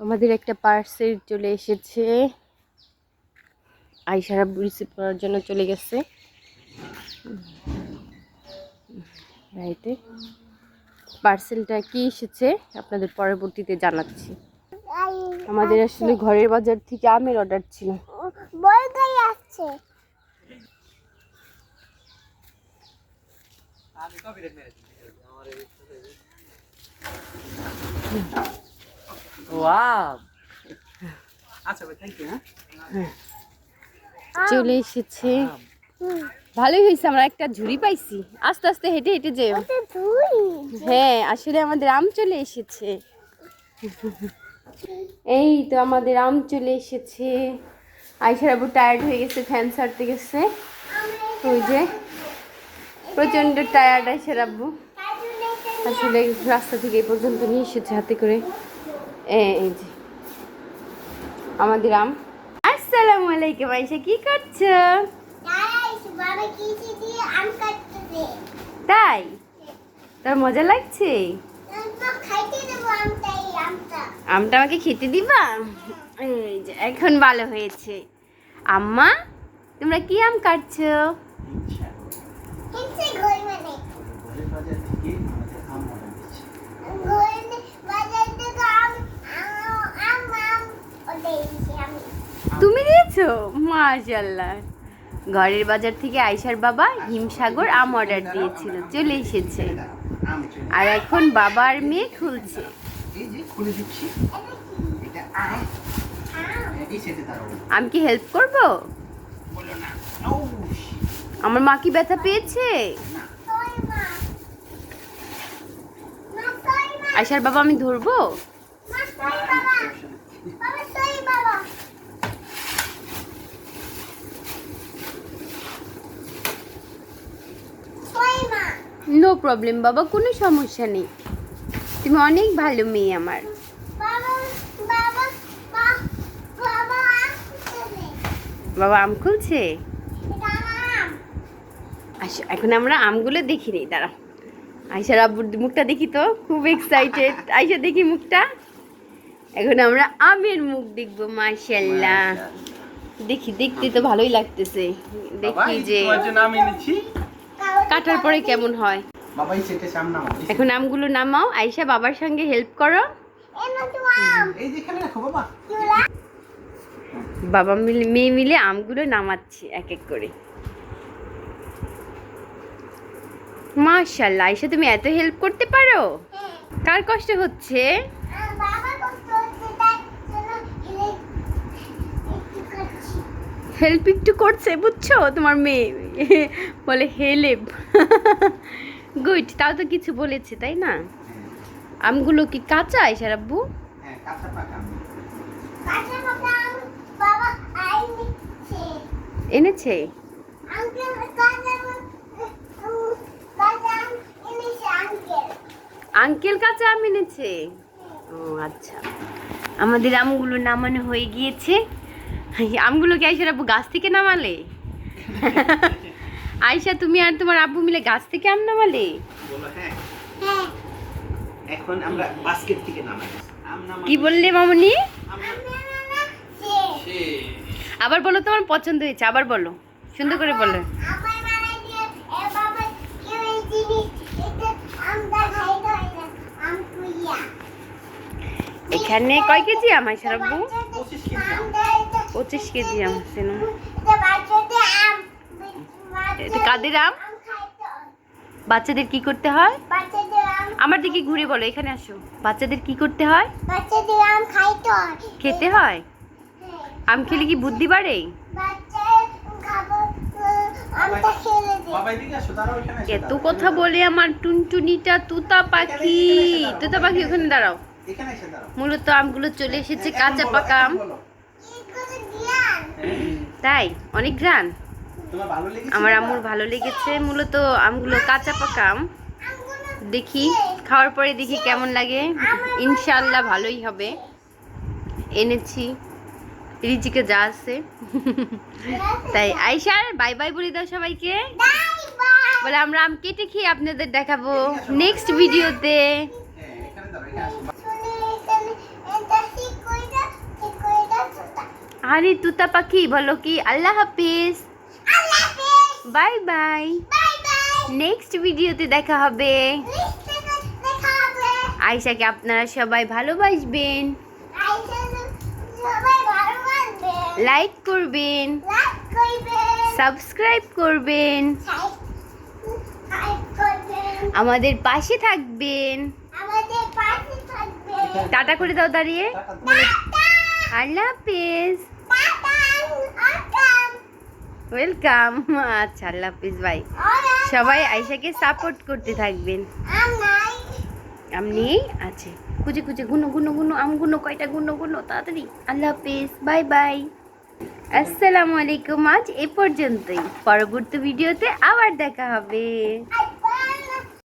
আমাদের একটা পার্সেল চলে এসেছে। আইসারা রিসিভ করার জন্য চলে গেছে। রাইতে পার্সেলটা কি এসেছে আপনাদের পরবর্তীতে জানাচ্ছি। আমাদের আসলে ঘরের বাজার থেকে আমের অর্ডার ছিল। আসছে ওয়াও আচ্ছা ভাই থ্যাংক ইউ হ্যাঁ। চলে এসেছে। ভালোই হয়েছে আমরা একটা ঝুড়ি পাইছি। আস্তে আস্তে হেঁটে হেঁটে যে হ্যাঁ আসলে আমাদের আম চলে এসেছে। এই তো আমাদের আম চলে এসেছে। আইসার আবু টায়ার্ড হয়ে গেছে ফ্যান ছাড়তে গেছে। ওই যে প্রচণ্ড টায়ার্ড আইসার আব্বু। আসলে রাস্তা থেকে এই পর্যন্ত নিয়ে এসেছে হাতে করে। এই যে। আমাদের আম আসসালামু আলাইকুম আইসা কি করছ? তাই? তোর মজা লাগছে? আমটা আমাকে খেতে দিবা? এই যে এখন ভালো হয়েছে। আম্মা তোমরা কি আম কাটছো কিনছে ঘই মানে ঘরের বাজার থেকে আমাদের আম অর্ডার দিচ্ছি ঘই বাজার থেকে আম আম আম আম ওটা এসেছে আমি দিয়েছ মাশাল্লাহ ঘরের বাজার থেকে আয়সার বাবা হিমসাগর আম অর্ডার দিয়েছিল, চলে এসেছে। আর এখন বাবা আর মেয়ে খুলছে। আম কি হেল্প করব? আমার মা কি ব্যথা পেয়েছে? আয়সার বাবা আমি ধরবো মা সই বাবা বাবা সই বাবা সই মা নো প্রবলেম বাবা কোনো সমস্যা নেই। তুমি অনেক ভালো মেয়ে আমার। বাবা বাবা বা- বাবা আসছে বাবা আম খুলছে? আচ্ছা এখন আমরা আমগুলো দেখি নেই দাঁড়া আয়সার আব্বুর মুখটা দেখি তো খুব এক্সাইটেড আয়সা দেখি মুখটা। এখন আমরা আমের মুখ দেখব মাশাল্লাহ দেখি দেখতে তো ভালোই লাগতেছে। দেখি যে তোমার জন্য আমি এনেছি কাটার পরে কেমন হয়? বাবা এই সেটে সামনে আমার এখন আমগুলো নামাও আয়সা বাবার সঙ্গে হেল্প করো। এই রাখো বাবা। বাবা মিলে মেয়ে মিলে আমগুলো নামাচ্ছি এক এক করে। মাশাল্লাহ আয়সা তুমি এত হেল্প করতে পারো? কার কষ্ট হচ্ছে? হেল্প একটু করছে বুঝছ? তোমার মেয়ে। বলে হেলেপ গুড তাও তো কিছু বলেছে তাই না? আমগুলো কি কাঁচা আয়সার আব্বু? হ্যাঁ কাঁচা পাকা আম। কাঁচা পাকা আম বাবা আই নিচ্ছে। এনেছে? আঙ্কেল কাঁচা আম এনেছে আঙ্কেল। আঙ্কেল কাঁচা আম এনেছে? ও আচ্ছা। আমাদের আমগুলো নামানো হয়ে গিয়েছে। আমগুলো কি আয়সার আব্বু গাছ থেকে নামালে? আয়সা তুমি আর তোমার আব্বু মিলে গাছ থেকে আম নামালে? বলো হ্যাঁ। হ্যাঁ। এখন আমরা বাস্কেট থেকে নামাই। কি বললে মামনি? আবার বলো তোমার পছন্দ হয়েছে আবার বলো। সুন্দর করে বলো। আমার মানে হয় এখানে কয় কেজি আম আয়সার আব্বু? পঁচিশ কেজি আম। কাদের আম বাচ্চাদের কি করতে হয়? আমার দিকে ঘুরে বলো এখানে আসো। বাচ্চাদের কি করতে হয়? খেতে হয়। আম খেলে কি বুদ্ধি বাড়ে? এত কথা বলে আমার টুনটুনিটা তুতা পাখি। তুতা পাখি ওখানে দাঁড়াও। মূলত আমগুলো চলে এসেছে কাঁচা পাকা আম। তাই অনেক গ্রান আমার আমুর ভালো লেগেছে, মূলত আমগুলো কাঁচা পাকা আম। দেখি, খাওয়ার পরে দেখি কেমন লাগে। ইনশাল্লাহ ভালোই হবে। এনেছি। রিজিকে যা আছে। তাই আইসার বাই বাই বলে দাও সবাইকে। বাই বাই বলে, আমরা আম কেটে খেয়ে আপনাদের দেখাবো নেক্সট ভিডিওতে আরে, তুতা পাখি, বলো কি? আল্লাহ হাফেজ। বাই বাই নেক্সট ভিডিওতে দেখা হবে. আয়শাকে আপনারা সবাই ভালোবাসবেন। লাইক করবেন। সাবস্ক্রাইব করবেন। আমাদের পাশে থাকবেন। টাটা করে দাও দাঁড়িয়ে। আল্লাহ হাফিজ। ওয়েলকাম আচ্ছা আল্লাহ হাফিজ বাই সবাই আয়শাকে সাপোর্ট করতে থাকবেন। আপনি আছে। খুঁজে খুঁজে, গুনো গুনো গুনো, আম গুনো, কয়টা গুনো গুনো, তাড়াতাড়ি। আল্লাহ হাফিজ বাই বাই আসসালামু আলাইকুম, আজ এ পর্যন্তই। পরবর্তী ভিডিওতে আবার দেখা হবে।